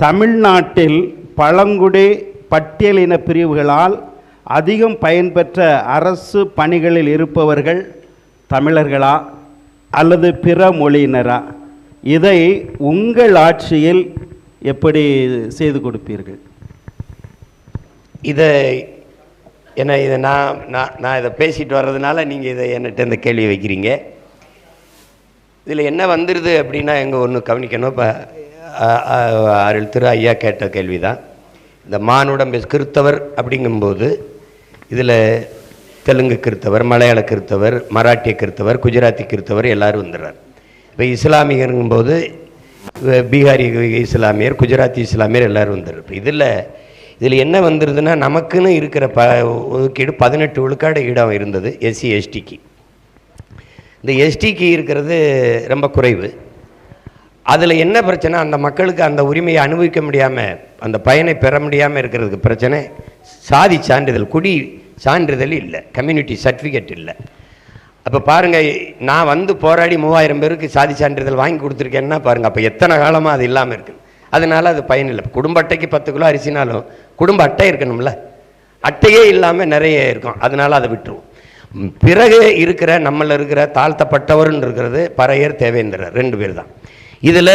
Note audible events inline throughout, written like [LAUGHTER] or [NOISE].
தமிழ்நாட்டில் பழங்குடி பட்டியலின பிரிவுகளால் அதிகம் பயன்பெற்ற அரசு பணிகளில் இருப்பவர்கள் தமிழர்களா அல்லது பிற மொழியினரா? இதை உங்கள் ஆட்சியில் எப்படி செய்து கொடுப்பீர்கள்? இதை என்ன இதை நான் நான் நான் இதை பேசிட்டு வர்றதுனால நீங்கள் இதை என்கிட்ட இந்த கேள்வி வைக்கிறீங்க. இதில் என்ன வந்துடுது அப்படின்னா எங்கே ஒன்று கவனிக்கணும். இப்போ அருள் திரு ஐயா கேட்ட கேள்வி தான் இந்த மானுடம் கிறித்தவர் அப்படிங்கும்போது இதில் தெலுங்கு கிறித்தவர் மலையாள கிறித்தவர் மராட்டிய கிறித்தவர் குஜராத்தி கிறித்தவர் எல்லோரும் வந்துடுறார். இப்போ இஸ்லாமியருங்கும்போது பீகாரி இஸ்லாமியர் குஜராத்தி இஸ்லாமியர் எல்லோரும் வந்துடுறார். இப்போ இதில் இதில் என்ன வந்துடுதுன்னா நமக்குன்னு இருக்கிற ப ஒதுக்கீடு பதினெட்டு விழுக்காடு இடம் இருந்தது எஸ்சி எஸ்டிக்கு. இந்த எஸ்டிக்கு இருக்கிறது ரொம்ப குறைவு. அதில் என்ன பிரச்சனை? அந்த மக்களுக்கு அந்த உரிமையை அனுபவிக்க முடியாமல் அந்த பயனை பெற முடியாமல் இருக்கிறதுக்கு பிரச்சனை. சாதி சான்றிதழ் குடி சான்றிதழ் இல்லை. கம்யூனிட்டி சர்டிஃபிகேட் இல்லை. அப்போ பாருங்கள் நான் வந்து போராடி மூவாயிரம் பேருக்கு சாதி சான்றிதழ் வாங்கி கொடுத்துருக்கேன்னா பாருங்கள் அப்போ எத்தனை காலமாக அது இல்லாமல் இருக்குது அதனால அது பயனில்லை குடும்ப அட்டைக்கு பத்து கிலோ அரிசினாலும் குடும்ப அட்டை இருக்கணும்ல. அட்டையே இல்லாமல் நிறைய இருக்கும். அதனால அதை விட்டுருவோம். பிறகு இருக்கிற நம்மள இருக்கிற தாழ்த்தப்பட்டவர்னு இருக்கிறது பறையர் தேவேந்திரர் ரெண்டு பேர் தான். இதில்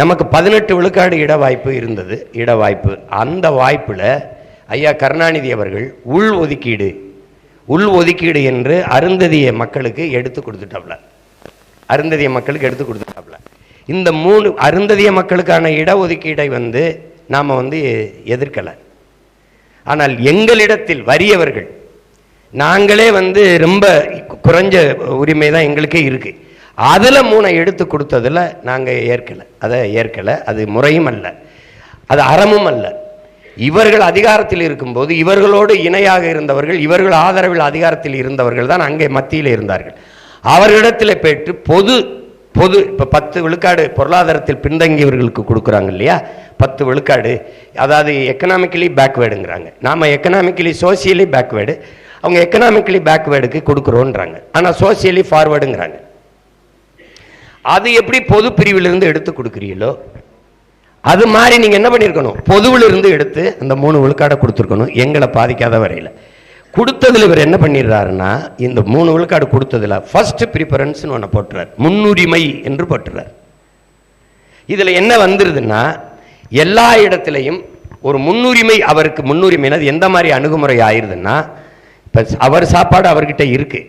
நமக்கு பதினெட்டு விழுக்காடு இட வாய்ப்பு இருந்தது. இட வாய்ப்பு அந்த வாய்ப்பில் ஐயா கருணாநிதி அவர்கள் உள் ஒதுக்கீடு உள் ஒதுக்கீடு என்று அருந்ததிய மக்களுக்கு எடுத்து கொடுத்துட்டாப்ல. அருந்ததிய மக்களுக்கு எடுத்து கொடுத்துட்டாப்ல. இந்த மூணு அருந்ததிய மக்களுக்கான இடஒதுக்கீடை வந்து நாம் வந்து எதிர்க்கலை. ஆனால் எங்களிடத்தில் வறியவர்கள் நாங்களே வந்து ரொம்ப குறைஞ்ச உரிமை தான் எங்களுக்கே இருக்குது அதில் மூணை எடுத்து கொடுத்ததில் நாங்கள் ஏற்கலை. அதை ஏற்கலை. அது முறையும் அல்ல. அது அறமும் அல்ல. இவர்கள் அதிகாரத்தில் இருக்கும்போது இவர்களோடு இணையாக இருந்தவர்கள் இவர்கள் ஆதரவில் அதிகாரத்தில் இருந்தவர்கள் தான் அங்கே மத்தியில் இருந்தார்கள். அவர்களிடத்தில் பெற்று பொது பொது இப்போ பத்து விழுக்காடு பொருளாதாரத்தில் பின்தங்கியவர்களுக்கு கொடுக்குறாங்க இல்லையா? பத்து விழுக்காடு. அதாவது எக்கனாமிக்கலி பேக்வேர்டுங்கிறாங்க நாம் எக்கனாமிக்கலி சோசியலி பேக்வேர்டு அவங்க எக்கனாமிக்கலி பேக்வேர்டுக்கு கொடுக்குறோன்றாங்க. ஆனால் சோசியலி ஃபார்வேர்டுங்கிறாங்க அது எப்படி பொது பிரிவிலிருந்து எடுத்து கொடுக்குறீங்களோ அது மாதிரி நீங்கள் என்ன பண்ணியிருக்கணும் பொதுவில் இருந்து எடுத்து அந்த மூணு விழுக்காடை கொடுத்துருக்கணும். எங்களை பாதிக்காத வரையில். கொடுத்ததில் இவர் என்ன பண்ணிடுறாருன்னா இந்த மூணு விழுக்காடு கொடுத்ததில் ஃபஸ்ட்டு ப்ரிஃபரன்ஸ்னு ஒன்று போட்டுறார். முன்னுரிமை என்று போட்டுறார். இதில் என்ன வந்துருதுன்னா எல்லா இடத்துலையும் ஒரு முன்னுரிமை அவருக்கு முன்னுரிமைனா அது எந்த மாதிரி அணுகுமுறை ஆயிருதுன்னா இப்போ அவர் சாப்பாடு அவர்கிட்ட இருக்குது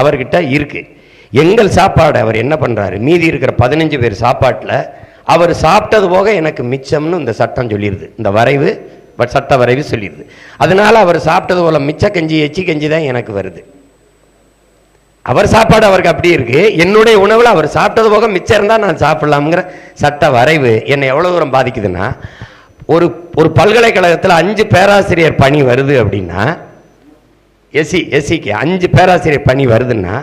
அவர்கிட்ட இருக்குது எங்கள் சாப்பாடு அவர் என்ன பண்ணுறாரு மீதி இருக்கிற பதினஞ்சு பேர் சாப்பாட்டில் அவர் சாப்பிட்டது போக எனக்கு மிச்சம்னு இந்த சட்டம் சொல்லிடுது இந்த வரைவு பட் சட்ட வரைவு சொல்லிடுது அதனால அவர் சாப்பிட்டது போல மிச்ச கஞ்சி எச்சி கஞ்சி தான் எனக்கு வருது. அவர் சாப்பாடு அவருக்கு அப்படி இருக்கு. என்னுடைய உணவில் அவர் சாப்பிட்டது போக மிச்சம் இருந்தால் நான் சாப்பிட்லாம்ங்கிற சட்ட வரைவு என்னை எவ்வளோ தூரம் பாதிக்குதுன்னா ஒரு ஒரு பல்கலைக்கழகத்தில் அஞ்சு பேராசிரியர் பணி வருது அப்படின்னா எஸ்சி எஸ்சிக்கு அஞ்சு பேராசிரியர் பணி வருதுன்னா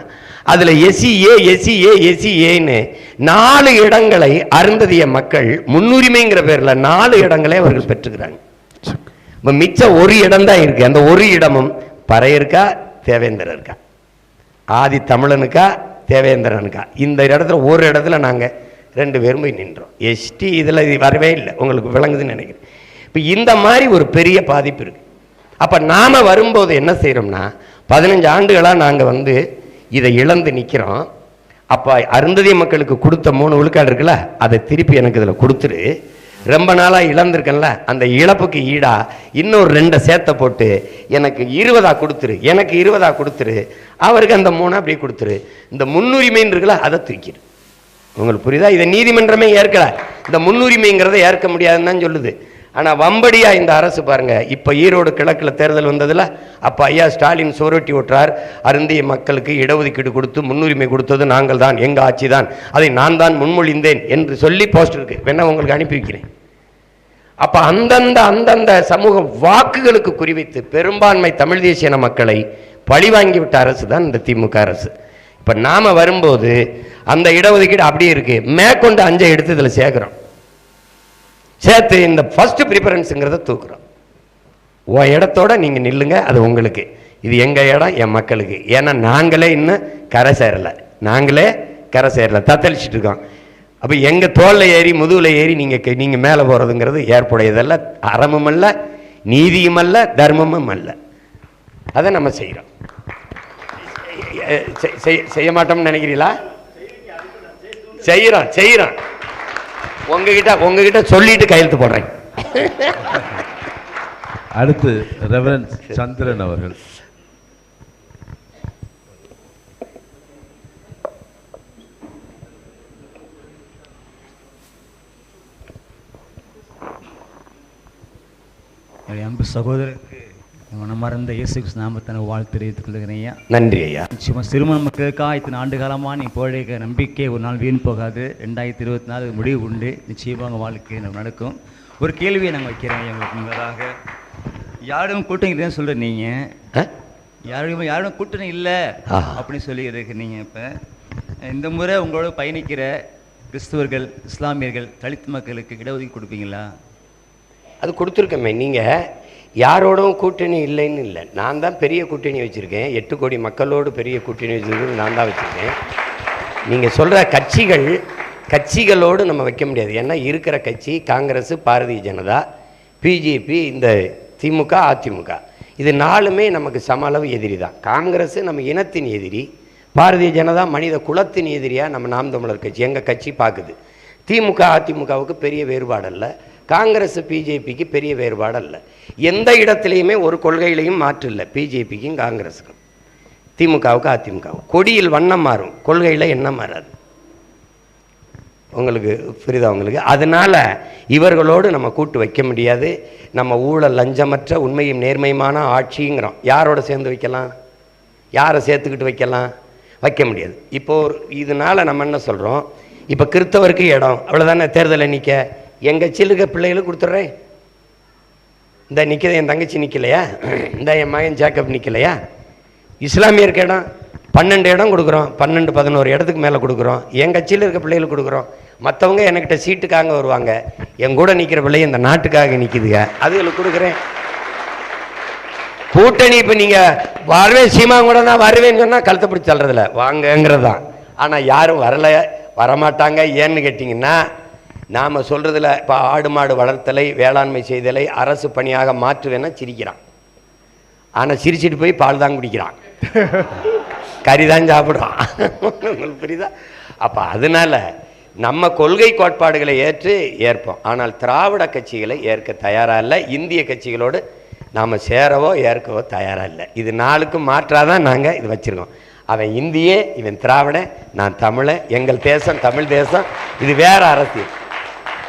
அதில் SC A SC A SC ஏன்னு நாலு இடங்களை அருந்ததிய மக்கள் முன்னுரிமைங்கிற பேரில் நாலு இடங்களை அவர்கள் பெற்றுக்கிறாங்க. இப்போ மிச்சம் ஒரு இடம் தான் இருக்குது அந்த ஒரு இடமும் பறையருக்கா தேவேந்திரன் இருக்கா ஆதி தமிழனுக்கா தேவேந்திரனுக்கா? இந்த இடத்துல ஒரு இடத்துல நாங்கள் ரெண்டு பேரும் போய் நின்றோம். எஸ்டி இதில் இது வரவே இல்லை. உங்களுக்கு விளங்குதுன்னு நினைக்கிறேன். இப்போ இந்த மாதிரி ஒரு பெரிய பாதிப்பு இருக்குது அப்போ நாம் வரும்போது என்ன செய்கிறோம்னா பதினஞ்சு ஆண்டுகளாக நாங்கள் வந்து இதை இழந்து நிற்கிறோம் அப்போ அருந்ததிய மக்களுக்கு கொடுத்த மூணு விழுக்காடு இருக்குல்ல அதை திருப்பி எனக்கு இதில் கொடுத்துரு. ரொம்ப நாளாக இழந்திருக்கேன்ல அந்த இழப்புக்கு ஈடாக இன்னொரு ரெண்டை சேர்த்த போட்டு எனக்கு இருபதாக கொடுத்துரு எனக்கு இருபதாக கொடுத்துரு. அவருக்கு அந்த மூணை அப்படியே கொடுத்துரு. இந்த முன்னுரிமைன்னு இருக்குல்ல அதை தூக்கிடு உங்களுக்கு புரியுதா? இதை நீதிமன்றமே ஏற்கலை. இந்த முன்னுரிமைங்கிறத ஏற்க முடியாதுன்னு தான் சொல்லுது. ஆனால் வம்படியா இந்த அரசு பாருங்கள் இப்போ ஈரோடு கிழக்கில் தேர்தல் வந்ததில் அப்போ ஐயா ஸ்டாலின் சுவரொட்டி ஓட்டுறார் அருந்திய மக்களுக்கு இடஒதுக்கீடு கொடுத்து முன்னுரிமை கொடுத்தது நாங்கள் தான் எங்கள் ஆட்சி தான் அதை நான் தான் முன்மொழிந்தேன் என்று சொல்லி போஸ்ட் இருக்கு. வேணா உங்களுக்கு அனுப்பி வைக்கிறேன். அப்போ அந்தந்த அந்தந்த சமூக வாக்குகளுக்கு குறிவைத்து பெரும்பான்மை தமிழ் தேசிய மக்களை பழிவாங்கிவிட்ட அரசு தான் இந்த திமுக அரசு. இப்போ நாம் வரும்போது அந்த இடஒதுக்கீடு அப்படியே இருக்குது மேற்கொண்டு அஞ்சை எடுத்து இதில் சேர்க்குறோம் சேர்த்து இந்த ஃபஸ்ட்டு ப்ரிஃபரன்ஸுங்கிறத தூக்குறோம். உன் இடத்தோட நீங்கள் நில்லுங்க அது உங்களுக்கு. இது எங்கள் இடம்? என் மக்களுக்கு. ஏன்னா நாங்களே இன்னும் கரை சேரலை. நாங்களே கரை சேரலை. தத்தளிச்சுட்டு இருக்கோம். அப்போ எங்கள் தோளில் ஏறி முதுகில் ஏறி நீங்கள் நீங்கள் மேலே போகிறதுங்கிறது ஏற்புடையதல்ல. அறமும் அல்ல நீதியும் அல்ல தர்மமும் அல்ல. அதை நம்ம செய்கிறோம் செய்ய மாட்டோம்னு நினைக்கிறீங்களா? செய்கிறோம் செய்கிறோம் உங்ககிட்ட உங்ககிட்ட சொல்லிட்டு கையெழுத்து போடுறேன். அடுத்து ரெவரன் சந்திரன் அவர்கள். அன்பு சகோதரருக்கு மனமறந்த இயேசு நாமத்தின வாழ்த்து தெரிவித்துக் கொள்கிறேன் ஐயா. நன்றி ஐயா. நிச்சயமா சிறுமண மக்களுக்காக இத்தனை ஆண்டு காலமாக நீ போழைக்க நம்பிக்கை ஒரு நாள் வீண் போகாது. ரெண்டாயிரத்தி இருபத்தி நாலு முடிவு உண்டு. நிச்சயமாக வாழ்க்கை நம்ம நடக்கும். ஒரு கேள்வியை நாங்கள் வைக்கிறேன் எங்களுக்கு முன்னதாக. யாரும் கூட்டணி இல்லைன்னு சொல்கிற நீங்கள்? யாரும் யாரும் கூட்டணி இல்லை. அப்படின்னு சொல்லி இருக்கிறீங்க இப்போ. இந்த முறை உங்களோட பயணிக்கிற கிறிஸ்துவர்கள் இஸ்லாமியர்கள் தலித் மக்களுக்கு இடஒதுக்கீடு கொடுப்பீங்களா? அது கொடுத்துருக்கமே. நீங்கள் யாரோடும் கூட்டணி இல்லைன்னு இல்லை. நான் தான் பெரிய கூட்டணி வச்சுருக்கேன். எட்டு கோடி மக்களோடு பெரிய கூட்டணி வச்சுருக்கேன் நான் தான் வச்சுருக்கேன். நீங்கள் சொல்கிற கட்சிகள் கட்சிகளோடு நம்ம வைக்க முடியாது. ஏன்னா இருக்கிற கட்சி காங்கிரஸ் பாரதிய ஜனதா பிஜேபி இந்த திமுக அதிமுக. இது நாலுமே நமக்கு சம அளவு எதிரி தான். காங்கிரஸ் நம்ம இனத்தின் எதிரி. பாரதிய ஜனதா மனித குலத்தின் எதிரியாக நம்ம நாம் தமிழர் கட்சி. எங்கள் கட்சி பார்க்குது திமுக அதிமுகவுக்கு பெரிய வேறுபாடு இல்லை காங்கிரஸ் பிஜேபிக்கு பெரிய வேறுபாடு அல்ல எந்த இடத்துலையுமே ஒரு கொள்கையிலையும் மாற்று இல்லை பிஜேபிக்கும் காங்கிரஸுக்கும். திமுகவுக்கு அதிமுகவுக்கு கொடியில் வண்ணம் மாறும். கொள்கையில் என்ன மாறாது. உங்களுக்கு புரியுதா உங்களுக்கு? அதனால் இவர்களோடு நம்ம கூட்டு வைக்க முடியாது. நம்ம ஊழல் லஞ்சமற்ற உண்மையும் நேர்மையுமான ஆட்சிங்கிறோம். யாரோட சேர்ந்து வைக்கலாம்? யாரை சேர்த்துக்கிட்டு வைக்கலாம்? வைக்க முடியாது. இப்போது ஒரு இதனால நம்ம என்ன சொல்கிறோம் இப்போ கிறித்தவருக்கு இடம். அவ்வளோதானே தேர்தலை நிற்க எங்கள் கட்சியில் இருக்க பிள்ளைகளுக்கு கொடுத்துட்றேன். இந்த நிற்கிறது என் தங்கச்சி நிற்கலையா இந்த என் மகன் ஜேக்கப் நிற்கலையா இஸ்லாமியருக்கு இடம் பன்னெண்டு இடம் கொடுக்குறோம். பன்னெண்டு பதினோரு இடத்துக்கு மேலே கொடுக்குறோம். என் கட்சியில் இருக்க பிள்ளைகளுக்கு கொடுக்குறோம். மற்றவங்க என்கிட்ட சீட்டுக்காக வருவாங்க. என் கூட நிற்கிற பிள்ளை இந்த நாட்டுக்காக நிற்கிதுங்க அதுகளுக்கு கொடுக்குறேன். கூட்டணி இப்போ நீங்கள் வருவேன் சீமா கூட நான் வருவேன்னு சொன்னால் கழுத்தை பிடிச்சி தள்ளுறதில்ல. வாங்கங்கிறது தான் ஆனால் யாரும் வரல வரமாட்டாங்க. ஏன்னு கேட்டிங்கன்னா நாம் சொல்கிறதுல இப்போ ஆடு மாடு வளர்த்தலை வேளாண்மை செய்தலை அரசு பணியாக மாற்றுவேன்னா சிரிக்கிறான். ஆனால் சிரிச்சிட்டு போய் பால் தான் குடிக்கிறான். கறி தான் சாப்பிட்றான். உங்களுக்கு புரியுதா? அப்போ அதனால நம்ம கொள்கை கோட்பாடுகளை ஏற்று ஏற்போம். ஆனால் திராவிட கட்சிகளை ஏற்க தயாராக இல்லை. இந்திய கட்சிகளோடு நாம் சேரவோ ஏற்கவோ தயாராக இல்லை. இது நாளுக்கும் மாற்றாக தான் நாங்கள் இது வச்சுருக்கோம். அவன் இந்தியே இவன் திராவிட நான் தமிழன் எங்கள் தேசம் தமிழ் தேசம் இது வேறு அரசியல்.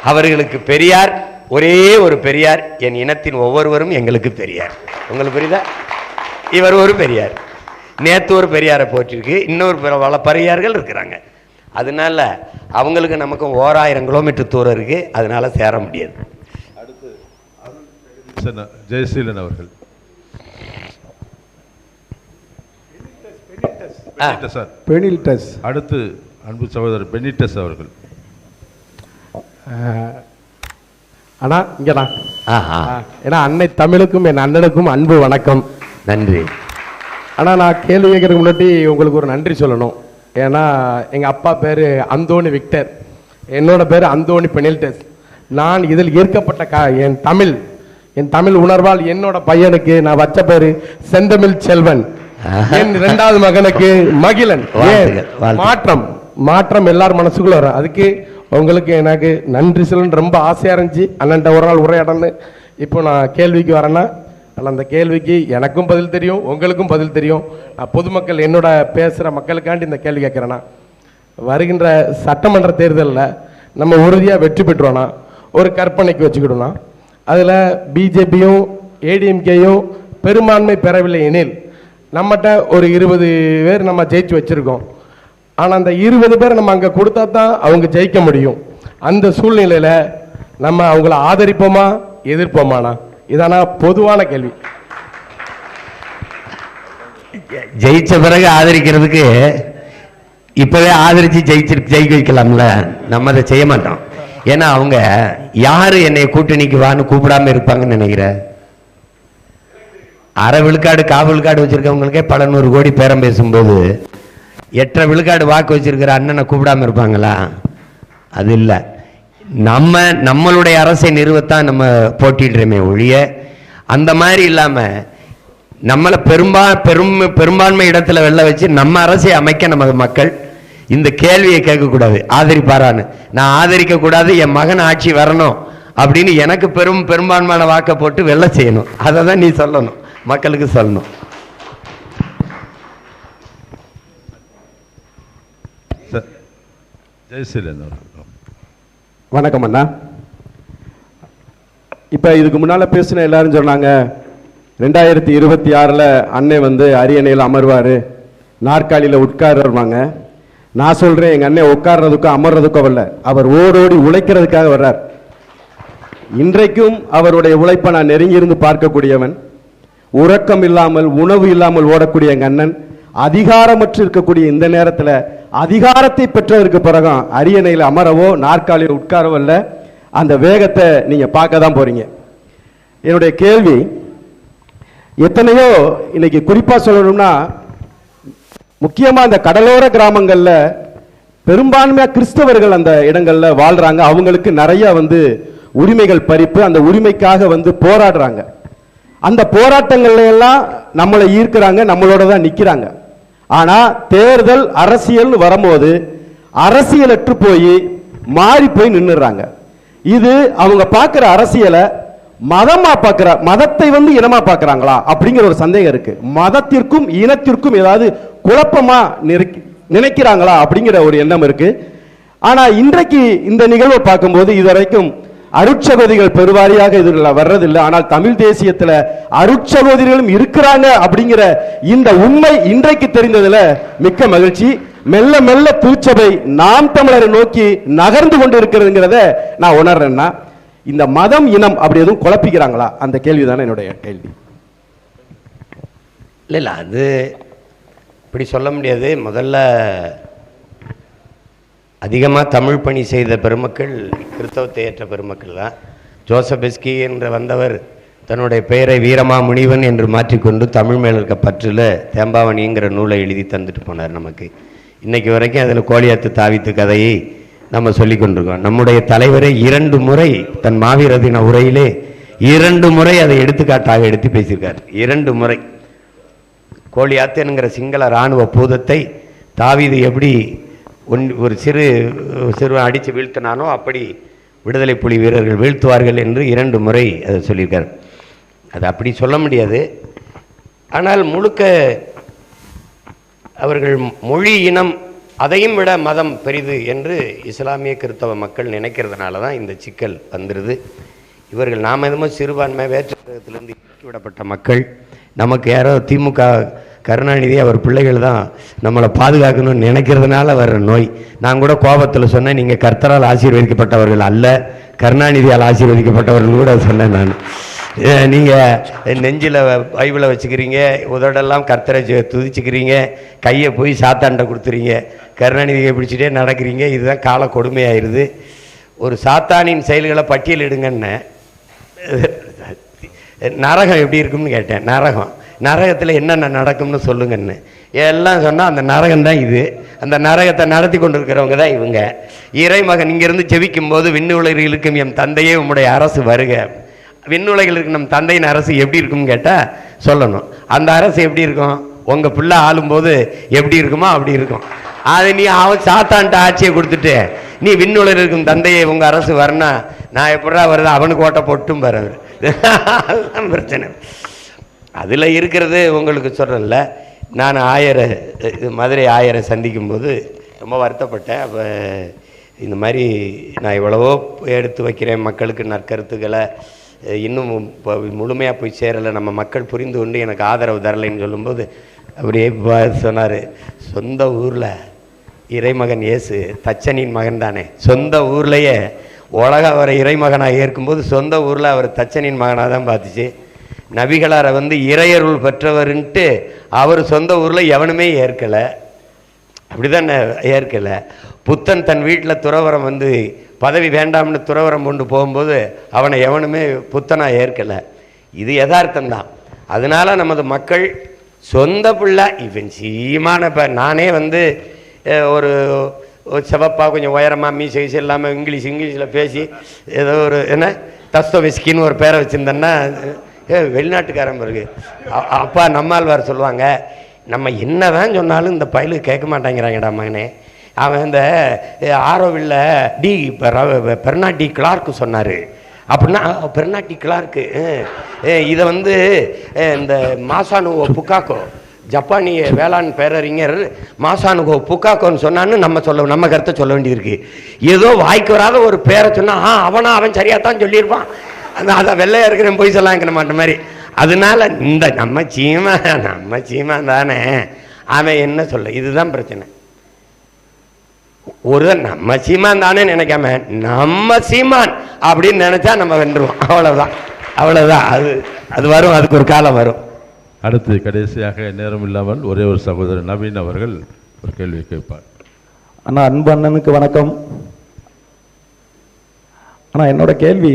அவர்களுக்கு பெரியார் ஒரே ஒரு பெரியார் என் இனத்தின் ஒவ்வொருவரும் எங்களுக்கு பெரியார். உங்களுக்கு புரியுதா? இவர் ஒரு பெரியார். நேத்து ஒரு பெரியாரை போட்டிருக்கு இன்னொரு பிற பல பெரியார்கள் இருக்கிறாங்க. அதனால அவங்களுக்கு நமக்கும் ஓராயிரம் கிலோமீட்டர் தூரம் இருக்கு அதனால சேர முடியாது. சன- ஜெயசீலன் அவர்கள். அடுத்து அன்பு சகோதரர் பெனிட்டஸ் அவர்கள். அண்ணா ஆ, ஏன்னா அன்னை தமிழுக்கும் என் அண்ணனுக்கும் அன்பு வணக்கம். நன்றி. ஆனால் நான் கேள்வி கேட்கறதுக்கு முன்னாடி உங்களுக்கு ஒரு நன்றி சொல்லணும். ஏன்னா எங்கள் அப்பா பேர் அந்தோணி விக்டர். என்னோட பேர் அந்தோணி பெனில்டஸ். நான் இதில் ஈர்க்கப்பட்ட கா என் தமிழ் என் தமிழ் உணர்வால் என்னோட பையனுக்கு நான் வச்ச பேரு செந்தமிழ் செல்வன். என் இரண்டாவது மகனுக்கு மகிழன். மாற்றம் மாற்றம் எல்லார் மனசுக்குள்ள வரும். அதுக்கு உங்களுக்கு எனக்கு நன்றி சொல்லணும்னு ரொம்ப ஆசையாக இருந்துச்சு. அண்ணன்ட்ட ஒரு நாள் உரையாடன்னு இப்போ நான் கேள்விக்கு வரேன்னா ஆனால் அந்த கேள்விக்கு எனக்கும் பதில் தெரியும் உங்களுக்கும் பதில் தெரியும். நான் பொதுமக்கள் என்னோட பேசுகிற மக்களுக்காண்டி இந்த கேள்வி கேட்குறேன்னா வருகின்ற சட்டமன்ற தேர்தலில் நம்ம உறுதியாக வெற்றி பெற்றோன்னா ஒரு கற்பனைக்கு வச்சுக்கிட்டோம்னா அதில் பிஜேபியும் ஏடிஎம்கேயும் பெரும்பான்மை பெறவில்லை எனில் நம்மகிட்ட ஒரு இருபது பேர் நம்ம ஜெயிச்சு வச்சுருக்கோம். ஆனால் அந்த இருபது பேர் நம்ம அங்கே கொடுத்தா தான் அவங்க ஜெயிக்க முடியும். அந்த சூழ்நிலையில் நம்ம அவங்கள ஆதரிப்போமா எதிர்ப்போமாண்ணா? இதானா பொதுவான கேள்வி. ஜெயிச்ச பிறகு ஆதரிக்கிறதுக்கு இப்பவே ஆதரித்து ஜெயிச்சு ஜெயிக்க வைக்கலாம்ல? நம்ம அதை செய்ய மாட்டோம். ஏன்னா அவங்க யார் என்னை கூட்டணிக்கு வான்னு கூப்பிடாம இருப்பாங்கன்னு நினைக்கிற? அரை விழுக்காடு காவல் காடு வச்சிருக்கவங்களுக்கே பல நூறு கோடி பேரம் பேசும்போது எட்டரை விழுக்காடு வாக்கு வச்சிருக்கிற அண்ணனை கூப்பிடாம இருப்பாங்களா? அது இல்லை. நம்ம நம்மளுடைய அரசை நிறுவத்தான் நம்ம போட்டிடுறோமே ஒழிய அந்த மாதிரி இல்லாமல் நம்மளை பெரும்பா பெரும் பெரும்பான்மை இடத்துல வெளில வச்சு நம்ம அரசை அமைக்க நமது மக்கள் இந்த கேள்வியை கேட்கக்கூடாது. ஆதரிப்பாரான்னு. நான் ஆதரிக்க கூடாது என் மகன் ஆட்சி வரணும் அப்படின்னு எனக்கு பெரும் பெரும்பான்மையான வாக்கை போட்டு வெள்ளை செய்யணும். அதை தான் நீ சொல்லணும். மக்களுக்கு சொல்லணும் சார் ஜெயசீலன் வணக்கம் அண்ணா. இப்போ இதுக்கு முன்னால் பேசின எல்லாரும் சொன்னாங்க ரெண்டாயிரத்தி இருபத்தி ஆறில் அண்ணே வந்து அரியணையில் அமர்வார். நாற்காலியில் உட்காருவாங்க. நான் சொல்கிறேன் எங்கள் அண்ணன் உட்கார்றதுக்கோ அமர்றதுக்கோ வரல. அவர் ஓடோடி உழைக்கிறதுக்காக வர்றார். இன்றைக்கும் அவருடைய உழைப்பை நான் நெருங்கியிருந்து பார்க்கக்கூடியவன். உறக்கம் இல்லாமல் உணவு இல்லாமல் ஓடக்கூடிய எங்கள் அண்ணன் அதிகாரமற்று இருக்கக்கூடிய இந்த நேரத்தில் அதிகாரத்தை பெற்றதற்கு பிறகும் அரியணையில் அமரவோ நாற்காலியில் உட்காரவோ இல்லை. அந்த வேகத்தை நீங்க பார்க்க தான் போறீங்க. என்னுடைய கேள்வி எத்தனையோ இன்னைக்கு குறிப்பா சொல்லணும்னா முக்கியமா இந்த கடலோர கிராமங்களில் பெரும்பான்மையா கிறிஸ்தவர்கள் அந்த இடங்கள்ல வாழ்றாங்க. அவங்களுக்கு நிறைய வந்து உரிமைகள் பறிப்பு அந்த உரிமைக்காக வந்து போராடுறாங்க. அந்த போராட்டங்கள்ல எல்லாம் நம்மளை ஈர்க்கிறாங்க நம்மளோட தான் நிற்கிறாங்க ஆனா தேர்தல் அரசியல்னு வரும்போது அரசியலற்று போய் மாறி போய் நின்றுறாங்க இது அவங்க பார்க்குற அரசியலை மதமா பார்க்குற மதத்தை வந்து இனமா பார்க்குறாங்களா அப்படிங்கிற ஒரு சந்தேகம் இருக்கு. மதத்திற்கும் இனத்திற்கும் ஏதாவது குழப்பமா நினைக்கிறாங்களா அப்படிங்கிற ஒரு எண்ணம் இருக்கு. ஆனா இன்றைக்கு இந்த நிகழ்வை பார்க்கும்போது இதுவரைக்கும் அருட்சகோதிகள் பெருவாரியாக இதில் வர்றதில்லை. ஆனால் தமிழ் தேசியத்தில் அருட்சகோதிகளும் இருக்கிறாங்க அப்படிங்கிற இந்த உண்மை இன்றைக்கு தெரிந்ததுல மிக்க மகிழ்ச்சி. மெல்ல மெல்ல திருச்சபை நாம் தமிழரை நோக்கி நகர்ந்து கொண்டு இருக்கிறதுங்கிறத நான் உணர்றேன்னா இந்த மதம் இனம் அப்படி எதுவும் குழப்பிக்கிறாங்களா? அந்த கேள்விதானே என்னுடைய கேள்வி. இல்லை இல்லை அது இப்படி சொல்ல முடியாது. முதல்ல அதிகமாக தமிழ் பணி செய்த பெருமக்கள் கிறிஸ்தவத்தை ஏற்ற பெருமக்கள் தான். ஜோசபெஸ்கி என்ற வந்தவர் தன்னுடைய பெயரை வீரமா முனிவன் என்று மாற்றிக்கொண்டு தமிழ் மேல இருக்க பற்றில் தேம்பாவணிங்கிற நூலை எழுதி தந்துட்டு போனார் நமக்கு. இன்னைக்கு வரைக்கும் அதில் கோழியாத்து தாவித்து கதையை நம்ம சொல்லி கொண்டிருக்கோம். நம்முடைய தலைவரை இரண்டு முறை தன் மாவீர தின உரையிலே இரண்டு முறை அதை எடுத்துக்காட்டாக எடுத்து பேசியிருக்கார். இரண்டு முறை. கோலியாத்தனுங்கிற சிங்கள இராணுவ பூதத்தை தாவிது எப்படி ஒன் ஒரு சிறு சிறுவன் அடித்து வீழ்த்தினாலும் அப்படி விடுதலை புலி வீரர்கள் வீழ்த்துவார்கள் என்று இரண்டு முறை அதை சொல்லியிருக்கார். அது அப்படி சொல்ல முடியாது. ஆனால் முழுக்க அவர்கள் மொழி இனம் அதையும் விட மதம் பெரிது என்று இஸ்லாமிய கிறிஸ்தவ மக்கள் நினைக்கிறதுனால தான் இந்த சிக்கல் வந்துடுது இவர்கள் நாம் எதுவும் சிறுபான்மை வேற்றுத்திலிருந்து விடப்பட்ட மக்கள். நமக்கு யாரோ திமுக கருணாநிதி அவர் பிள்ளைகள் தான் நம்மளை பாதுகாக்கணும்னு நினைக்கிறதுனால வர்ற நோய். நான் கூட கோபத்தில் சொன்னேன் நீங்கள் கர்த்தரால் ஆசீர்வதிக்கப்பட்டவர்கள் அல்ல கருணாநிதியால் ஆசீர்வதிக்கப்பட்டவர்கள் கூட சொன்னேன் நான். நீங்கள் நெஞ்சில் பைபிளை வச்சுக்கிறீங்க உதடெல்லாம் கர்த்தரை துதிச்சுக்கிறீங்க கையை போய் சாத்தாண்ட கொடுத்துறீங்க கருணாநிதியை பிடிச்சிட்டே நடக்கிறீங்க இதுதான் கால கொடுமையாயிருது. ஒரு சாத்தானின் செயல்களை பட்டியலிடுங்கன்னு. நரகம் எப்படி இருக்கும்னு கேட்டேன் நரகம். நரகத்தில் என்னென்ன நடக்கும்னு சொல்லுங்கன்னு. எல்லாம் சொன்னால் அந்த நரகம் தான் இது. அந்த நரகத்தை நடத்தி கொண்டு இருக்கிறவங்க தான் இவங்க. இறைமகன் இங்கிருந்து ஜெபிக்கும் போது விண்ணுலகில் இருக்கும் என் தந்தையே உம்முடைய அரசு வருக. விண்ணுலகில் இருக்கும் நம் தந்தையின் அரசு எப்படி இருக்கும்னு கேட்டால் சொல்லணும். அந்த அரசு எப்படி இருக்கும்? உங்கள் பிள்ளை ஆளும்போது எப்படி இருக்குமோ அப்படி இருக்கும். அது நீ அவன் சாத்தான்ட்ட ஆட்சியை கொடுத்துட்டு நீ விண்ணுலகில் இருக்கும் தந்தையை உங்கள் அரசு வரனா நான் எப்படா வருது? அவனுக்கு ஓட்ட போட்டும் பாரு அதுதான் [LAUGHS] பிரச்சனை. அதில் இருக்கிறது உங்களுக்கு சொல்கிறேன்ல நான் ஆயரை இது மதுரை ஆயரை சந்திக்கும்போது ரொம்ப வருத்தப்பட்டேன். அப்போ இந்த மாதிரி நான் எவ்வளவோ எடுத்து வைக்கிறேன் மக்களுக்கு நற்கருத்துக்களை. இன்னும் இப்போ முழுமையாக போய் சேரலை. நம்ம மக்கள் புரிந்து கொண்டு எனக்கு ஆதரவு தரலைன்னு சொல்லும்போது அப்படியே சொன்னார். சொந்த ஊரில் இறைமகன் இயேசு தச்சனின் மகன் தானே. சொந்த ஊர்லேயே உலக அவரை இறைமகனாக ஏற்கும்போது சொந்த ஊரில் அவர் தச்சனின் மகனாக தான் பார்த்துச்சு. நபிகளாரை வந்து இறையருள் பெற்றவருன்ட்டு அவர் சொந்த ஊரில் எவனுமே ஏற்கலை. அப்படிதானே ஏற்கலை. புத்தன் தன் வீட்டில் துறவரம் வந்து பதவி வேண்டாம்னு துறவரம் கொண்டு போகும்போது அவனை எவனுமே புத்தனாக ஏற்கலை. இது யதார்த்தம்தான். அதனால நமது மக்கள் சொந்த பிள்ளை இவன் சீமான இப்போ நானே வந்து ஒரு ஒரு கொஞ்சம் உயரமாக மீசை கீசை இல்லாமல் இங்கிலீஷ் இங்கிலீஷில் பேசி ஏதோ ஒரு என்ன தஸ்தோவிஸ்கின்னு ஒரு பேரை வச்சுருந்தேன்னா ஏ வெளிநாட்டுக்காரன் பிறகு அப்பா நம்மால் வர சொல்லுவாங்க. நம்ம என்னதான் சொன்னாலும் இந்த பயலுக்கு கேட்க மாட்டேங்கிறாங்கடா மகனே. அவன் இந்த ஆரோவில் டி பெர்னாட்டி கிளார்க்கு சொன்னார். அப்படின்னா பெர்னாட்டி கிளார்க்கு இதை வந்து இந்த மாசானுவோ புக்காக்கோ ஜப்பானிய வேளாண் பேரறிஞர் மாசானுகோ புக்காக்கோன்னு சொன்னான்னு நம்ம சொல்ல நம்ம கருத்தை சொல்ல வேண்டியிருக்கு. ஏதோ வாய்க்கு வராத ஒரு பேரை சொன்னால் ஆ அவனா அவன் சரியாக தான் சொல்லியிருப்பான். அந்த அதை வெள்ளையா இருக்கிற போய் சொல்லாங்கிற மாட்ட மாதிரி. அதனால இந்த நம்ம சீமா நம்ம சீமா தானே. அவன் என்ன சொல்ல இதுதான் பிரச்சனை. ஒரு நம்ம சீமான் தானே நினைக்காம நம்ம சீமான் அப்படின்னு நினைச்சா நம்ம வென்றுவோம் அவ்வளவுதான். அவ்வளவுதான். அது அது வரும் அதுக்கு ஒரு காலம் வரும். அடுத்து கடைசியாக நேரம் இல்லாமல் ஒரே ஒரு சகோதரர் நவீன் அவர்கள் ஒரு கேள்வி கேட்பார். அண்ணா அன்பு அண்ணனுக்கு வணக்கம். அண்ணா என்னோட கேள்வி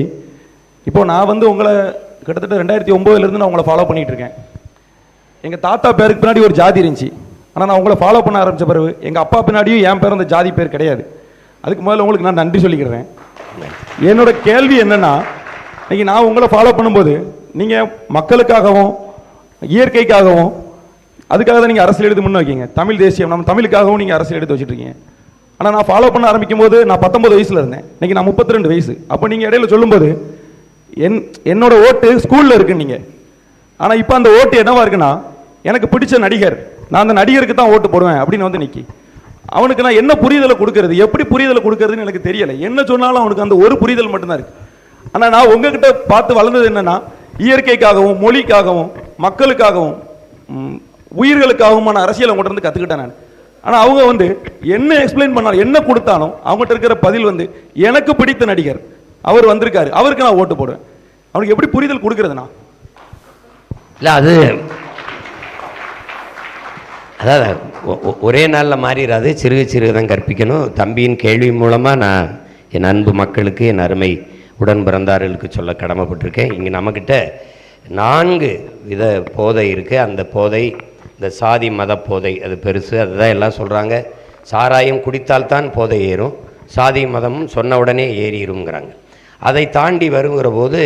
இப்போ நான் வந்து உங்களை கிட்டத்தட்ட ரெண்டாயிரத்தி ஒம்போதுலேருந்து நான் உங்களை ஃபாலோ பண்ணிகிட்டு இருக்கேன் எங்கள் தாத்தா பேருக்கு பின்னாடி ஒரு ஜாதி இருந்துச்சு. ஆனால் நான் உங்களை ஃபாலோ பண்ண ஆரம்பித்த பிறகு எங்கள் அப்பா பின்னாடியும் என் பேர் அந்த ஜாதி பேர் கிடையாது. அதுக்கு முதல்ல உங்களுக்கு நான் நன்றி சொல்லிக்கிறேன். என்னோட கேள்வி என்னென்னா இன்னைக்கு நான் உங்களை ஃபாலோ பண்ணும்போது நீங்கள் மக்களுக்காகவும் இயற்கைக்காகவும் அதுக்காக தான் நீங்கள் அரசியல் எடுத்து முன்ன வைக்கீங்க. தமிழ் தேசியம் நம்ம தமிழுக்காகவும் நீங்கள் அரசியல் எடுத்து வச்சுட்டு ஆனால் நான் ஃபாலோ பண்ண ஆரம்பிக்கும் போது நான் பத்தொம்பது வயசில் இருந்தேன். இன்னைக்கு நான் 32 வயசு. அப்போ நீங்கள் இடையில சொல்லும்போது என் என்னோட ஓட்டு ஸ்கூலில் இருக்கு நீங்கள் ஆனால் இப்போ அந்த ஓட்டு என்னவா இருக்குன்னா எனக்கு பிடிச்ச நடிகர் நான் அந்த நடிகருக்கு தான் ஓட்டு போடுவேன் அப்படின்னு வந்து நிற்கி அவனுக்கு நான் என்ன புரிதலை கொடுக்கறது எப்படி புரிதலை கொடுக்கறதுன்னு எனக்கு தெரியலை. என்ன சொன்னாலும் அவனுக்கு அந்த ஒரு புரிதல் மட்டும்தான் இருக்குது ஆனால் நான் உங்ககிட்ட பார்த்து வளர்ந்தது என்னென்னா இயற்கைக்காகவும் மொழிக்காகவும் மக்களுக்காகவும் உயிர்களுக்காகவுமான அரசியலை உங்கள்கிட்ட இருந்து கற்றுக்கிட்டேன் நான். ஆனால் அவங்க வந்து என்ன எக்ஸ்பிளைன் பண்ணாலும் என்ன கொடுத்தாலும் அவங்ககிட்ட இருக்கிற பதில் வந்து எனக்கு பிடித்த நடிகர். அவர் வந்திருக்காரு. அவருக்கு நான் ஓட்டு போடுவேன். அவனுக்கு எப்படி புரிதல் கொடுக்கறதுனா? இல்லை அது அதாவது ஒரே நாளில் மாறிடாது சிறுக சிறுக தான் கற்பிக்கணும். தம்பியின் கேள்வி மூலமாக நான் என் அன்பு மக்களுக்கு என் அருமை உடன் பிறந்தார்களுக்கு சொல்ல கடமைப்பட்டிருக்கேன். இங்கே நம்மக்கிட்ட நான்கு வித போதை இருக்குது அந்த போதை இந்த சாதி மத போதை அது பெருசு. அதுதான் எல்லாம் சொல்கிறாங்க சாராயம் குடித்தால்தான் போதை ஏறும். சாதி மதமும் சொன்ன உடனே ஏறிடுங்கிறாங்க அதை தாண்டி வருங்கிற போது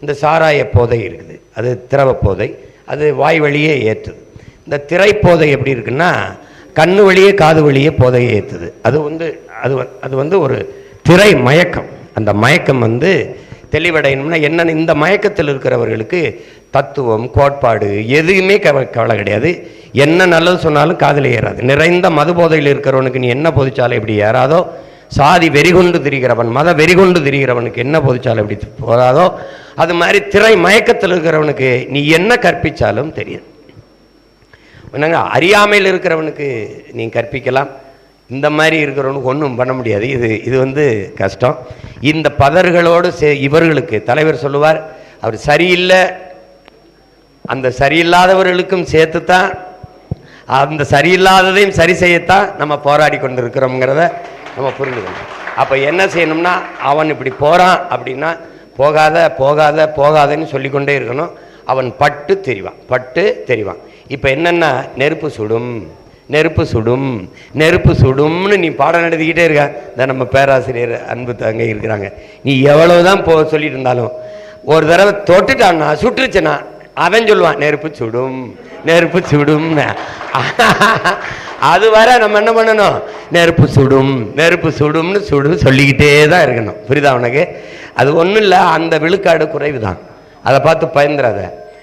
இந்த சாராய போதை இருக்குது. அது திரவ போதை. அது வாய் வழியே ஏற்றுது இந்த திரைப்போதை எப்படி இருக்குன்னா கண்ணு வழியே காது வழியே போதையை ஏற்றுது அது வந்து அது அது வந்து ஒரு திரை மயக்கம். அந்த மயக்கம் வந்து தெளிவடையணும்னா என்னென்ன இந்த மயக்கத்தில் இருக்கிறவர்களுக்கு தத்துவம் கோட்பாடு எதுவுமே கவ கவலை கிடையாது. என்ன நல்லது சொன்னாலும் காதில் ஏறாது. நிறைந்த மது போதையில் இருக்கிறவனுக்கு நீ என்ன பொதிச்சாலும் இப்படி ஏறாதோ சாதி வெறிகொண்டு திரிகிறவன் மத வெறிகொண்டு திரிகிறவனுக்கு என்ன போதிச்சாலும் எப்படி போதாதோ அது மாதிரி திரை மயக்கத்தில் இருக்கிறவனுக்கு நீ என்ன கற்பிச்சாலும் தெரியும் என்னங்க அறியாமையில் இருக்கிறவனுக்கு நீ கற்பிக்கலாம். இந்த மாதிரி இருக்கிறவனுக்கு ஒன்றும் பண்ண முடியாது. இது இது வந்து கஷ்டம். இந்த பதர்களோடு சே இவர்களுக்கு தலைவர் சொல்லுவார் அவர் சரியில்லை அந்த சரியில்லாதவர்களுக்கும் சேர்த்து தான் அந்த சரியில்லாததையும் சரி செய்யத்தான் நம்ம போராடி கொண்டு இருக்கிறோங்கிறத நம்ம புரிஞ்சுக்கணும். அப்போ என்ன செய்யணும்னா அவன் இப்படி போகிறான் அப்படின்னா போகாத போகாத போகாதன்னு சொல்லிக்கொண்டே இருக்கணும். அவன் பட்டு தெரிவான் பட்டு தெரிவான். இப்போ என்னென்னா நெருப்பு சுடும் நெருப்பு சுடும் நெருப்பு சுடும்னு நீ பாடம் நடத்திக்கிட்டே இருக்க. இந்த நம்ம பேராசிரியர் அன்பு தங்க இருக்கிறாங்க. நீ எவ்வளவுதான் போ சொல்லிட்டு இருந்தாலும் ஒரு தடவை தொட்டுட்டான்னா சுட்டுருச்சுன்னா அவன் சொல்லுவான் நெருப்பு சுடும் நெருப்பு சுடும்னு. [LAUGHS] அது வர நம்ம என்ன பண்ணணும்? நெருப்பு சுடும். நெருப்பு சுடும்னு சுடு சொல்லிக்கிட்டே தான் இருக்கணும். புரியுதா உனக்கு? அது ஒன்றும் இல்லை அந்த விழுக்காடு குறைவு தான் அதை பார்த்து பயந்துடாத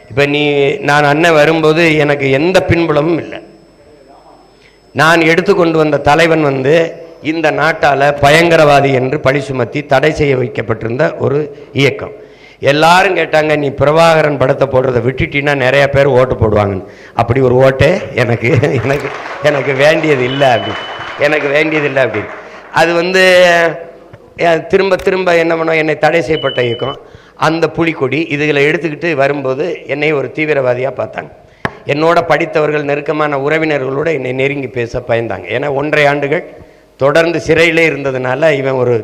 இப்போ நீ நான் அண்ணன் வரும்போது எனக்கு எந்த பின்புலமும் இல்லை. நான் எடுத்துக்கொண்டு வந்த தலைவன் வந்து இந்த நாட்டால் பயங்கரவாதி என்று பழி சுமத்தி தடை செய்ய வைக்கப்பட்டிருந்த ஒரு இயக்கம். எல்லாரும் கேட்டாங்க நீ பிரபாகரன் படத்தை போடுறதை விட்டுட்டீன்னா நிறைய பேர் ஓட்டு போடுவாங்கன்னு. அப்படி ஒரு ஓட்டே எனக்கு எனக்கு எனக்கு வேண்டியது இல்லை அப்படி. எனக்கு வேண்டியது இல்லை அப்படி. அது வந்து திரும்ப திரும்ப என்ன பண்ணோம்? என்னை தடை செய்யப்பட்ட இயக்கம். அந்த புலிக்கொடி இதுகளை எடுத்துக்கிட்டு வரும்போது என்னை ஒரு தீவிரவாதியாக பார்த்தாங்க. என்னோட படித்தவர்கள் நெருக்கமான உறவினர்களோட என்னை நெருங்கி பேச பயந்தாங்க. ஏன்னா ஒன்றரை ஆண்டுகள் தொடர்ந்து சிறையிலே இருந்ததுனால இவன் ஒரு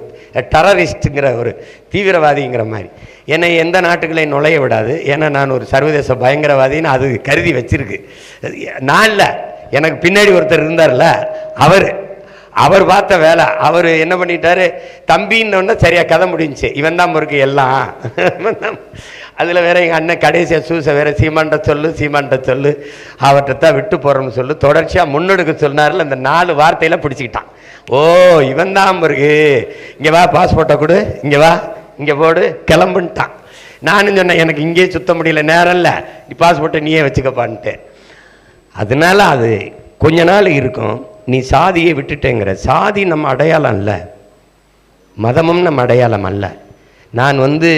டெரரிஸ்ட்டுங்கிற ஒரு தீவிரவாதிங்கிற மாதிரி. என்னை எந்த நாட்டுகளையும் நுழைய விடாது. ஏன்னா நான் ஒரு சர்வதேச பயங்கரவாதின்னு அது கருதி வச்சிருக்கு. நான் இல்லை. எனக்கு பின்னாடி ஒருத்தர் இருந்தார்ல அவர். அவர் பார்த்த வேலை. அவர் என்ன பண்ணிட்டாரு? தம்பின்னு சரியாக கதை முடிஞ்சு இவன் தான் இருக்கு எல்லாம். அதில் வேற எங்கள் அண்ணன் கடைசியாக சூசை வேற சீமான்ட்ட சொல்லு சீமான்ட்ட சொல்லு. அவர்கிட்ட தான் விட்டு போகிறோம்னு சொல்லு. தொடர்ச்சியாக முன்னெடுக்க சொன்னார்ல இந்த நாலு வார்த்தையில் பிடிச்சிக்கிட்டான். ஓ இவன் தான் பிறகு இங்கே வா பாஸ்போர்ட்டை கொடு. இங்கே வா இங்கே போடு. கிளம்புன்ட்டான். நானும் சொன்னேன் எனக்கு இங்கேயே சுத்த முடியல நேரம் இல்லை. நீ பாஸ்போர்ட்டை நீயே வச்சுக்கப்பான்ட்டு. அதனால அது கொஞ்ச நாள் இருக்கும். நீ சாதியை விட்டுட்டேங்கிற. சாதி நம்ம அடையாளம் இல்லை. மதமும் நம்ம அடையாளம் அல்ல. நான் வந்து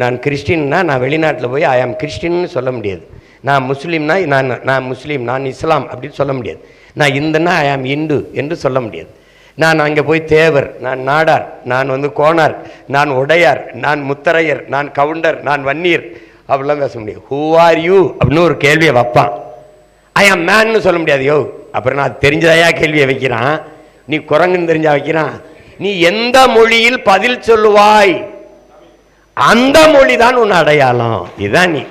நான் கிறிஸ்டின்னா நான் வெளிநாட்டில் போய் ஐ ஆம் கிறிஸ்டின்னு சொல்ல முடியாது. நான் முஸ்லீம்னா நான் நான் முஸ்லீம் நான் இஸ்லாம் அப்படின்னு சொல்ல முடியாது. நான் இந்துன்னா ஐ ஆம் இந்து என்று சொல்ல முடியாது. நான் அங்கே போய் தேவர் நான் நாடார் நான் வந்து கோனார் நான் உடையார் நான் முத்தரையர் நான் கவுண்டர் நான் வன்னியர் அப்படிலாம் பேச முடியாது ஹூ ஆர் யூ அப்படின்னு ஒரு கேள்வியை வைப்பான். ஐ ஆம் மேன்னு சொல்ல முடியாது யோ. அப்புறம் நான் தெரிஞ்சதையா கேள்வியை வைக்கிறான். நீ குரங்குன்னு தெரிஞ்சா வைக்கிறான். நீ எந்த மொழியில் பதில் சொல்லுவாய்? அந்த மொழி தான் உன் அடையாளம். இதுதான் நீ.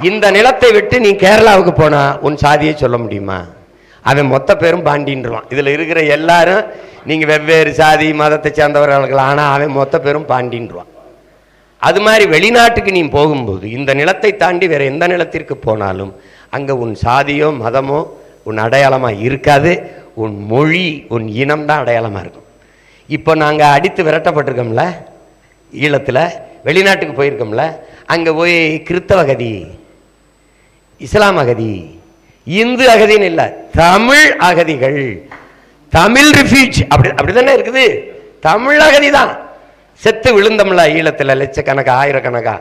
இந்த நிலத்தை விட்டு நீ கேரளாவுக்கு போனா உன் சாதியை சொல்ல முடியுமா? அவன் மொத்த பேரும் பாண்டின்றான் இதில் இருக்கிற எல்லாரும் நீங்கள் வெவ்வேறு சாதி மதத்தை சேர்ந்தவர்கள் ஆனால் அவன் மொத்த பேரும் பாண்டின்றான் அது மாதிரி வெளிநாட்டுக்கு நீ போகும்போது இந்த நிலத்தை தாண்டி வேறு எந்த நிலத்திற்கு போனாலும் அங்கே உன் சாதியோ மதமோ உன் அடையாளமாக இருக்காது. உன் மொழி உன் இனம் தான் அடையாளமாக இருக்கும். இப்போ நாங்கள் அடித்து விரட்டப்பட்டிருக்கோம்ல ஈழத்தில் வெளிநாட்டுக்கு போயிருக்கோம்ல அங்கே போய் கிறித்தவ கதி இஸ்லாம் அகதி இந்து அகதின்னு இல்லை தமிழ் அகதிகள். தமிழ் ரிஃப்யூஜ் அப்படி அப்படிதானே இருக்குது? தமிழ் அகதி தான். செத்து விழுந்தம்ல ஈழத்தில் லட்சக்கணக்கா ஆயிரக்கணக்கா.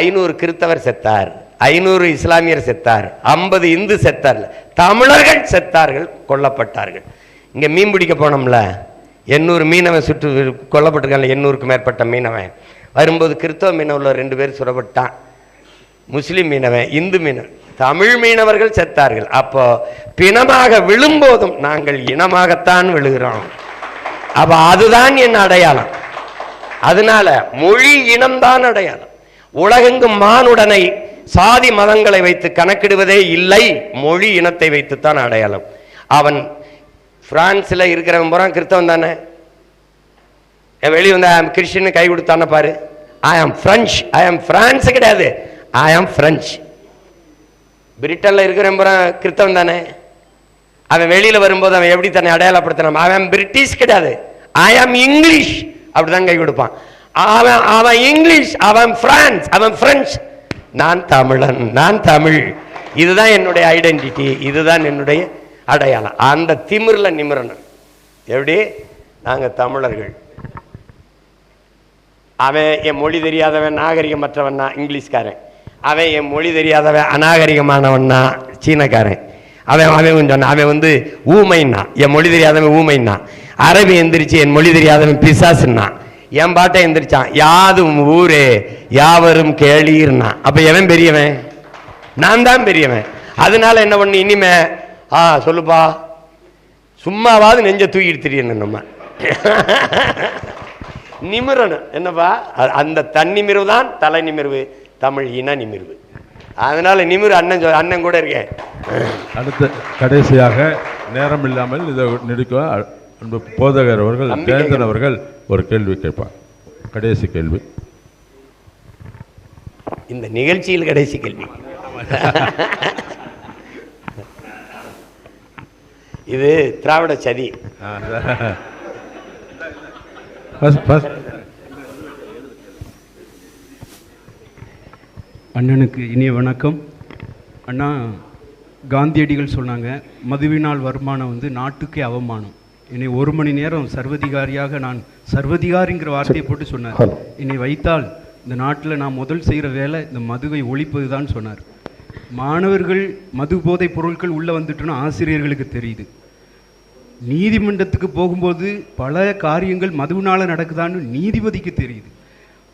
ஐநூறு கிறித்தவர் செத்தார் ஐநூறு இஸ்லாமியர் செத்தார் ஐம்பது இந்து செத்தார் தமிழர்கள் செத்தார்கள் கொல்லப்பட்டார்கள். இங்கே மீன் பிடிக்க போனோம்ல எண்ணூறு மீனவன் சுட்டு கொல்லப்பட்டிருக்காங்க எண்ணூறுக்கு மேற்பட்ட மீனவன். வரும்போது கிறித்தவ மீனவில் ரெண்டு பேர் சுடப்பட்டான். முஸ்லீம் மீனவன் இந்து மீனவன். தமிழ் மீனவர்கள் செத்தார்கள். அப்போ பிணமாக விழும்போதும் நாங்கள் இனமாகத்தான் விழுகிறோம். அப்ப அதுதான் என் அடையாளம். அதனால மொழி இனம்தான் அடையாளம். உலகெங்கும் மானுடனை சாதி மதங்களை வைத்து கணக்கிடுவதே இல்லை மொழி இனத்தை வைத்துத்தான் அடையாளம். அவன் பிரான்ஸில் இருக்கிறவன் பூரா கிறிஸ்தவன் தானே? வெளியே வந்து ஐ ஆம் கிறிஸ்டின் கை கொடுத்தான பாரு. ஐ ஆம் பிரெஞ்ச் ஐ ஆம் பிரான்ஸ் கிடையாது. ஐ ஆம் பிரெஞ்ச் பிரிட்டனில் இருக்கிறவன் கிறித்தவன் தானே? அவன் வெளியில் வரும்போது அவன் எப்படி தன்னை அடையாளப்படுத்தினான் அவன் பிரிட்டிஷ் கிடையாது. ஐ ஆம் இங்கிலீஷ் அப்படிதான் கை கொடுப்பான். அவன் அவன் இங்கிலீஷ் அவன் பிரான்ஸ் அவன் பிரெஞ்சு நான் தமிழன் நான் தமிழ். இதுதான் என்னுடைய ஐடென்டிட்டி இதுதான் என்னுடைய அடையாளம். அந்த திமிரில் நிமிரணும். எப்படி? நாங்கள் தமிழர்கள். அவன் என் மொழி தெரியாதவன் நாகரிகமற்றவன்னா இங்கிலீஷ்காரன். அவன் என் மொழி தெரியாதவன் அநாகரிகமானவன்னா சீனக்காரன். அவன் அவன் சொன்னான் அவன் வந்து ஊமைன்னா. என் மொழி தெரியாதவன் ஊமைன்னா. அரபி எந்திரிச்சு என் மொழி தெரியாதவன் பிசாசுன்னா. என் பாட்டை எந்திரிச்சான் யாதும் ஊரே யாவரும் கேளீர்னா. அப்போ எவன் பெரியவன்? நான் தான் பெரியவன். அதனால என்ன பண்ணு இனிமே ஆ சொல்லுப்பா. சும்மாவாது நெஞ்ச தூக்கிட்டு தெரியணும் நம்ம. நிமிரணும். என்னப்பா? அ- அந்த தன்னிமிர்வு தான் தலை நிமிர்வு தமிழ் இன நிமிர்வு. அதனால நிமிரு அண்ணன் அண்ணன் கூட இருக்கேன். அடுத்த கடைசியாக நேரம் இல்லாமல் இதை நெடுக்க அன்பு போதகர் அவர்கள். ஜெயந்தன் அவர்கள் ஒரு கேள்வி கேட்பார். கடைசி கேள்வி. இந்த நிகழ்ச்சியில் கடைசி கேள்வி. இது திராவிட சதி. அண்ணனுக்கு இனிய வணக்கம். அண்ணா காந்தியடிகள் சொன்னாங்க மதுவினால் வருமானம் வந்து நாட்டுக்கே அவமானம். என்னை ஒரு மணி நேரம் சர்வதிகாரியாக நான் சர்வதிகாரிங்கிற வார்த்தையை போட்டு சொன்னார். என்னை வைத்தால் இந்த நாட்டில் நான் முதல் செய்கிற வேலை இந்த மதுவை ஒழிப்பது தான் சொன்னார். மாணவர்கள் மது போதைப் பொருட்கள் உள்ளே வந்துட்டுன்னு ஆசிரியர்களுக்கு தெரியுது. நீதிமன்றத்துக்கு போகும்போது பல காரியங்கள் மதுவினால நடக்குதான்னு நீதிபதிக்கு தெரியுது.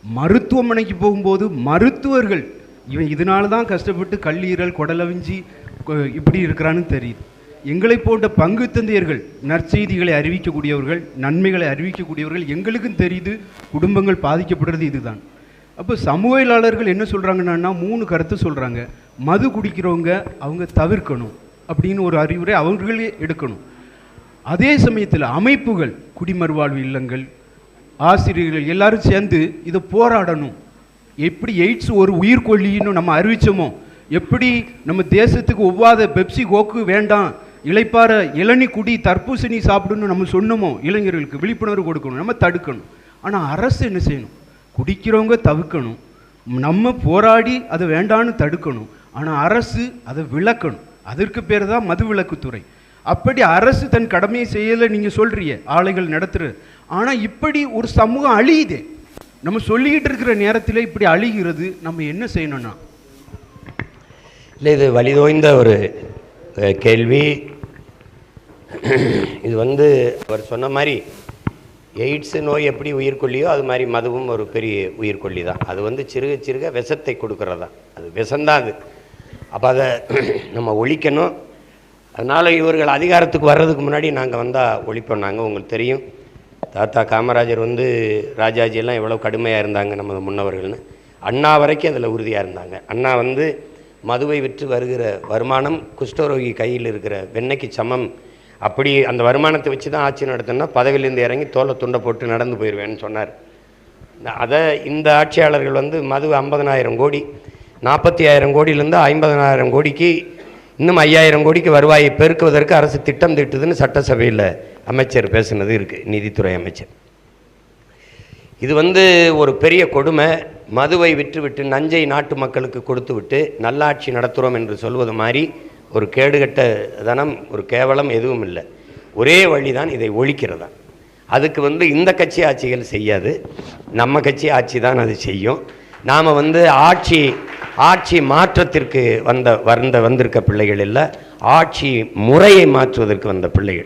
மருத்துவமனைக்கு போகும்போது மருத்துவர்கள் இவன் இதனால தான் கஷ்டப்பட்டு கல்லீரல் குடலவிஞ்சி கொ- இப்படி இருக்கிறான்னு தெரியுது. எங்களை போன்ற பங்கு தந்தையர்கள் நற்செய்திகளை அறிவிக்கக்கூடியவர்கள் நன்மைகளை அறிவிக்கக்கூடியவர்கள் எங்களுக்கும் தெரியுது குடும்பங்கள் பாதிக்கப்படுறது இதுதான். அப்போ சமூகலாளர்கள் என்ன சொல்கிறாங்கன்னா மூணு கருத்து சொல்கிறாங்க மது குடிக்கிறவங்க அவங்க தவிர்க்கணும் அப்படின்னு ஒரு அறிவுரை அவர்களே எடுக்கணும். அதே சமயத்தில் அமைப்புகள் குடிமறுவாழ்வு இல்லங்கள் ஆசிரியர்கள் எல்லாரும் சேர்ந்து இதை போராடணும். எப்படி எய்ட்ஸ் ஒரு உயிர்கொல்லின்னு நம்ம அறிவிச்சோமோ எப்படி நம்ம தேசத்துக்கு ஒவ்வாத பெப்சி கோக்கு வேண்டாம் இளைப்பாற இளநி குடி தர்பூசணி சாப்பிடுன்னு நம்ம சொன்னோமோ இளைஞர்களுக்கு விழிப்புணர்வு கொடுக்கணும் நம்ம தடுக்கணும். ஆனால் அரசு என்ன செய்யணும்? குடிக்கிறவங்க தவிர்க்கணும். நம்ம போராடி அதை வேண்டான்னு தடுக்கணும். ஆனால் அரசு அதை விளக்கணும். அதற்கு பேர் தான் மது விளக்குத்துறை அப்படி அரசு தன் கடமையை செய்யலை நீங்கள் சொல்கிறீங்க ஆலைகள் நடத்துகிற ஆனால் இப்படி ஒரு சமூகம் அழியுதே. நம்ம சொல்லிக்கிட்டு இருக்கிற நேரத்தில் இப்படி அழிகிறது நம்ம என்ன செய்யணும்னா? இல்லை இது வலிதோய்ந்த ஒரு கேள்வி. இது வந்து அவர் சொன்ன மாதிரி எய்ட்ஸ் நோய் எப்படி உயிர்கொல்லியோ அது மாதிரி மதுவும் ஒரு பெரிய உயிர்கொல்லி தான். அது வந்து சிறுக சிறுக விஷத்தை கொடுக்கறது. தான் அது விஷந்தான் அது. அப்போ அதை நம்ம ஒழிக்கணும். அதனால் இவர்கள் அதிகாரத்துக்கு வர்றதுக்கு முன்னாடி நாங்கள் வந்தால் ஒழிப்போம். நாங்கள் உங்களுக்கு தெரியும். தாத்தா காமராஜர் வந்து ராஜாஜியெல்லாம் எவ்வளோ கடுமையாக இருந்தாங்க நமது முன்னவர்கள்னு. அண்ணா வரைக்கும் அதில் உறுதியாக இருந்தாங்க. அண்ணா வந்து மதுவை விற்று வருகிற வருமானம் குஷ்டரோகி கையில் இருக்கிற வெண்ணைக்கு சமம். அப்படி அந்த வருமானத்தை வச்சு தான் ஆட்சி நடத்தினா பதவியிலேருந்து இறங்கி தோலை துண்டை போட்டு நடந்து போயிடுவேன்னு சொன்னார். அதை இந்த ஆட்சியாளர்கள் வந்து மது ஐம்பதனாயிரம் கோடி நாற்பத்தி ஆயிரம் கோடியிலேருந்து ஐம்பதனாயிரம் கோடிக்கு இன்னும் ஐயாயிரம் கோடிக்கு வருவாயை பெருக்குவதற்கு அரசு திட்டம் திட்டுதுன்னு சட்டசபையில் அமைச்சர் பேசுனது இருக்குது நிதித்துறை அமைச்சர். இது வந்து ஒரு பெரிய கொடுமை. மதுவை விற்றுவிட்டு நஞ்சை நாட்டு மக்களுக்கு கொடுத்து விட்டு நல்லாட்சி நடத்துகிறோம் என்று சொல்வது மாதிரி ஒரு கேடுகட்ட தனம் ஒரு கேவலம் எதுவும் இல்லை. ஒரே வழி தான் இதை ஒழிக்கிறதா. அதுக்கு வந்து இந்த கட்சி ஆட்சிகள் செய்யாது. நம்ம கட்சி ஆட்சி தான் அது செய்யும். நாம் வந்து ஆட்சி ஆட்சி மாற்றத்திற்கு வந்த வந்த வந்திருக்க பிள்ளைகள் இல்லை. ஆட்சி முறையை மாற்றுவதற்கு வந்த பிள்ளைகள்.